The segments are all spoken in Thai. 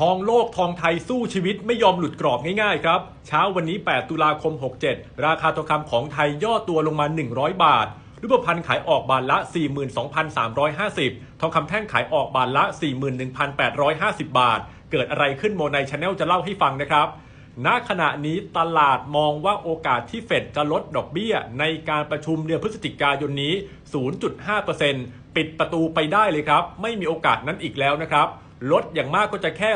ทองโลกทองไทยสู้ชีวิตไม่ยอมหลุดกรอบง่ายๆครับ เช้าวันนี้ 8 ตุลาคม 67 ราคาทองคำของไทยย่อตัวลงมา 100 บาท รูปพรรณขายออกบาทละ 42,350 ทองคำแท่งขายออกบาทละ 41,850 บาท เกิดอะไรขึ้นโมในชาแนลจะเล่าให้ฟังนะครับณขณะนี้ตลาดมองว่าโอกาสที่เฟดจะลดดอกเบี้ย ในการประชุมเดือนพฤศจิกายนนี้ 0.5%ปิดประตูไปได้เลยครับ ไม่มีโอกาสนั้นอีกแล้วนะครับ ลดอย่างมากก็จะแค่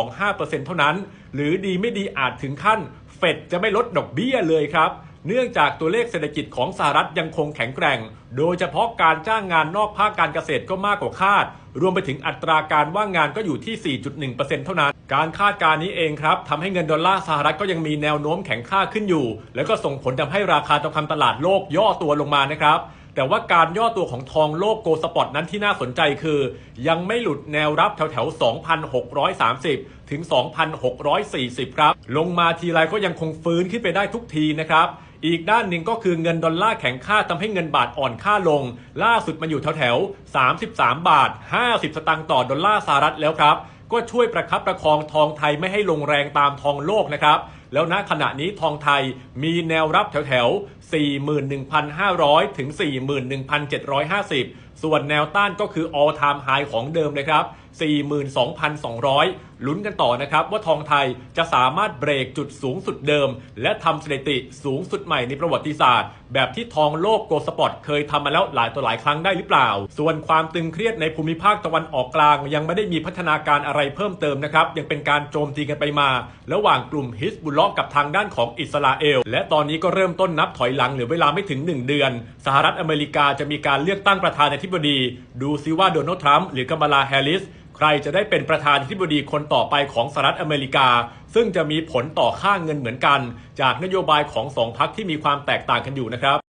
0.25%เท่านั้น หรือดีไม่ดีอาจถึงขั้น เฟดจะไม่ลดดอกเบี้ยเลยครับ เนื่องจากตัวเลขเศรษฐกิจของสหรัฐยังคงแข็งแกร่ง โดยเฉพาะการจ้างงานนอกภาคการเกษตรก็มากกว่าคาด รวมไปถึงอัตราการว่างงานก็อยู่ที่ 4.1%เท่านั้น การคาดการณ์นี้เองครับทำให้เงินดอลลาร์สหรัฐก็ยังมีแนวโน้มแข็งค่าขึ้นอยู่ แล้วก็ส่งผลทำให้ราคาทองคำตลาดโลกย่อตัวลงมานะครับ แต่ว่าการย่อตัวของทองโลกโกลสปอตนั้นที่น่าสนใจคือ ยังไม่หลุดแนวรับแถวแถวๆ2,630 ถึง 2,640 ครับ ลงมาทีไรก็ยังคงฟื้นขึ้นไปได้ทุกทีนะครับอีกด้านหนึ่งก็คือเงินดอลลาร์แข็งค่าทำให้เงินบาทอ่อนค่าลง ล่าสุดมาอยู่แถวแถวๆ 33 บาท 50 สตางค์ต่อดอลลาร์สหรัฐแล้วครับ ก็ช่วยประคับประคองทองไทยไม่ให้ลงแรงตามทองโลกนะครับ แล้วณขณะนี้ทองไทยมีแนวรับแถวแถวๆ41,500 ถึง 41,750 ส่วนแนวต้านก็คือ all time high ของเดิมเลยครับ 42,200 ลุ้นกันต่อนะครับว่าทองไทยจะสามารถเบรกจุดสูงสุดเดิม และทำสถิติสูงสุดใหม่ในประวัติศาสตร์ แบบที่ทองโลกโกลสปอร์ตเคยทำมาแล้วหลายต่อหลายครั้งได้หรือเปล่า ส่วนความตึงเครียดในภูมิภาคตะวันออกกลาง ยังไม่ได้มีพัฒนาการอะไรเพิ่มเติมนะครับยังเป็นการโจมตีกันไปมา ระหว่างกลุ่มฮิสบุลาะกับทางด้านของอิสราเอล และตอนนี้ก็เริ่มต้นนับถอยหลังเหลือเวลาไม่ถึง 1 เดือน สหรัฐอเมริกาจะมีการเลือกตั้งประธานาธิบดี ดูซิว่าโดนัลด์ทรัมป์หรือกัมลาแฮร์ริสใครจะได้เป็นประธานาธิบดีคนต่อไปของสหรัฐอเมริกา ซึ่งจะมีผลต่อค่าเงินเหมือนกัน จากนโยบายของสองพรรคที่มีความแตกต่างกันอยู่นะครับ